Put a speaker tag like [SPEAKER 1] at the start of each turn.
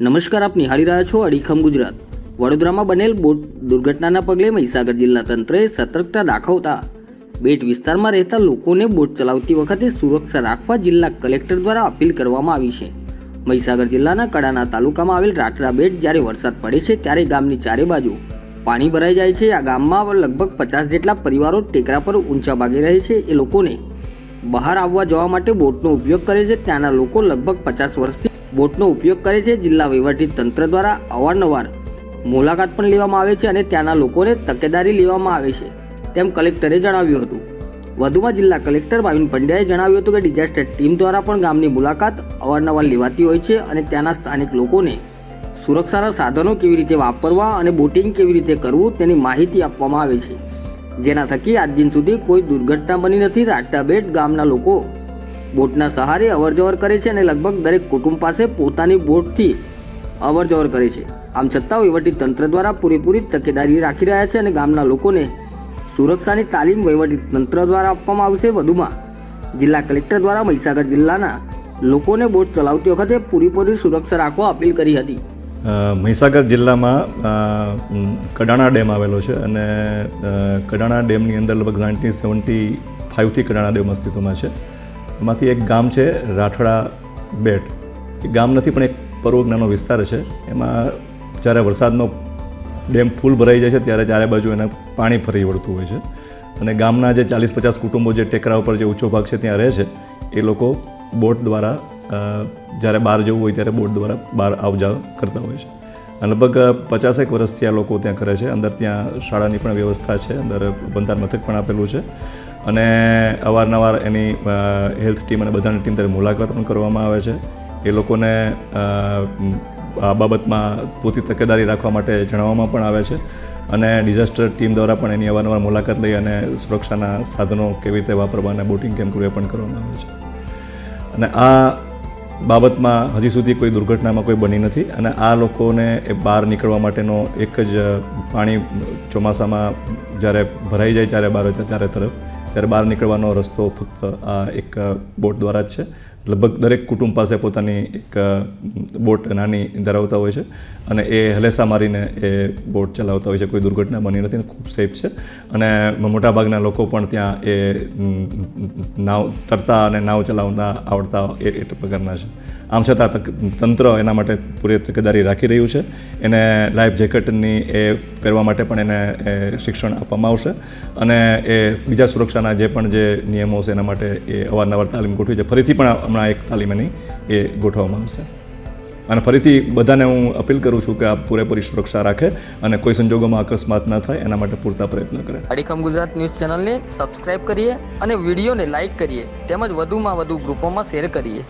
[SPEAKER 1] નમસ્કાર, આપ નિહાળી રહ્યા છો અડીખમ ગુજરાત. વડોદરામાં બનેલ બોટ દુર્ઘટનાના પગલે મહીસાગર જિલ્લા તંત્રએ સતર્કતા દાખવતા બેટ વિસ્તારમાં રહેતા લોકોને બોટ ચલાવતી વખતે સુરક્ષા રાખવા જિલ્લા કલેક્ટર દ્વારા અપીલ કરવામાં આવી છે. મહીસાગર જિલ્લાના કડાના તાલુકામાં આવેલ રાકડા બેટ જ્યારે વરસાદ પડે છે ત્યારે ગામની ચારે બાજુ પાણી ભરાઈ જાય છે. આ ગામમાં લગભગ પચાસ જેટલા પરિવારો ટેકરા પર ઊંચા ભાગે રહે છે. એ લોકોને બહાર આવવા જવા માટે બોટનો ઉપયોગ કરે છે. ત્યાંના લોકો લગભગ પચાસ વર્ષથી બોટનો ઉપયોગ કરે છે જિલ્લા વહીવટી તંત્ર દ્વારા અવારનવાર. મુલાકાત પણ લેવામાં આવે છે અને ત્યાંના લોકોને તકેદારી લેવામાં આવે છે, તેમ કલેક્ટરે જણાવ્યું હતું. વધુમાં જિલ્લા કલેક્ટર ભાવિન પંડ્યાએ જણાવ્યું હતું કે ડિઝાસ્ટર ટીમ દ્વારા પણ ગામની મુલાકાત અવારનવાર લેવાતી હોય છે અને ત્યાંના સ્થાનિક લોકોને સુરક્ષાના સાધનો કેવી રીતે વાપરવા અને બોટિંગ કેવી રીતે કરવું તેની માહિતી આપવામાં આવે છે. જેના થકી આજ દિન સુધી કોઈ દુર્ઘટના બની નથી. રાટાબેટ ગામના લોકો બોટના સહારે અવરજવર કરે છે અને લગભગ દરેક કુટુંબ પાસે પોતાની બોટથી અવરજવર કરે છે. આમ છતાં વહીવટી તંત્ર દ્વારા પૂરેપૂરી તકેદારી રાખી રહ્યા છે અને ગામના લોકોને સુરક્ષાની તાલીમ વહીવટી તંત્ર દ્વારા આપવામાં આવશે. વધુમાં, જિલ્લા કલેક્ટર દ્વારા મહીસાગર જિલ્લાના લોકોને બોટ ચલાવતી વખતે પૂરેપૂરી સુરક્ષા રાખવા અપીલ કરી હતી.
[SPEAKER 2] મહીસાગર જિલ્લામાં કડાણા ડેમ આવેલો છે અને કડાણા ડેમની અંદર લગભગ નાઇન્ટીન સેવન્ટી ફાઇવથી કડાણા ડેમ અસ્તિત્વમાં છે. એમાંથી એક ગામ છે, રાઠડા બેટ. એ ગામ નથી, પણ એક પર્વત નાનો વિસ્તાર છે. એમાં જ્યારે વરસાદનો ડેમ ફૂલ ભરાઈ જાય છે, ત્યારે ચારે બાજુ એને પાણી ફરી વળતું હોય છે. અને ગામના જે ચાલીસ પચાસ કુટુંબો જે ટેકરા ઉપર જે ઊંચો ભાગ છે, ત્યાં રહે છે, એ લોકો બોટ દ્વારા જ્યારે બહાર જવું હોય ત્યારે બોટ દ્વારા બહાર આવ કરતા હોય છે. લગભગ પચાસેક વર્ષથી આ લોકો ત્યાં કરે છે. અંદર ત્યાં શાળાની પણ વ્યવસ્થા છે, અંદર બંધાર મથક પણ આપેલું છે અને અવારનવાર એની હેલ્થ ટીમ અને બધાની ટીમ ત્યારે મુલાકાત પણ કરવામાં આવે છે. એ લોકોને આ બાબતમાં પૂરતી તકેદારી રાખવા માટે જણાવવામાં પણ આવે છે અને ડિઝાસ્ટર ટીમ દ્વારા પણ એની અવારનવાર મુલાકાત લઈ અને સુરક્ષાના સાધનો કેવી રીતે વાપરવા અને બોટિંગ કેમ કરવું એ પણ કરવામાં આવે છે. અને આ બાબતમાં હજી સુધી કોઈ દુર્ઘટનામાં કોઈ બની નથી અને આ લોકોને એ બહાર નીકળવા માટેનો એક જ પાણી ચોમાસામાં જ્યારે ભરાઈ જાય ત્યારે બહાર ત્યારે તરફ ત્યારે બહાર નીકળવાનો રસ્તો ફક્ત આ એક બોટ દ્વારા જ છે. લગભગ દરેક કુટુંબ પાસે પોતાની એક બોટ નાની ધરાવતા હોય છે અને એ હલેસા મારીને એ બોટ ચલાવતા હોય છે. કોઈ દુર્ઘટના બની નથી ને ખૂબ સેફ છે. અને મોટાભાગના લોકો પણ ત્યાં એ નાવ તરતા અને નાવ ચલાવતા આવડતા એ એ પ્રકારના છે. આમ છતાં તક- તંત્ર એના માટે પૂરી તકેદારી રાખી રહ્યું છે. એને લાઈફ જેકેટની એ કરવા માટે પણ એને શિક્ષણ આપવામાં આવશે. અને એ બીજા સુરક્ષાના જે પણ જે નિયમો છે એના માટે એ અવારનવાર તાલીમ ગોઠવી છે. ફરીથી પણ હમણાં એક તાલીમ એની એ ગોઠવવામાં આવશે. અને ફરીથી બધાને હું અપીલ કરું છું કે આ પૂરેપૂરી સુરક્ષા રાખે અને કોઈ સંજોગોમાં અકસ્માત ન થાય એના માટે પૂરતા પ્રયત્ન કરે.
[SPEAKER 1] અડીખમ ગુજરાત ન્યૂઝ ચેનલને સબસ્ક્રાઇબ કરીએ અને વિડીયોને લાઇક કરીએ. તેમજ વધુમાં વધુ ગ્રુપોમાં શેર કરીએ.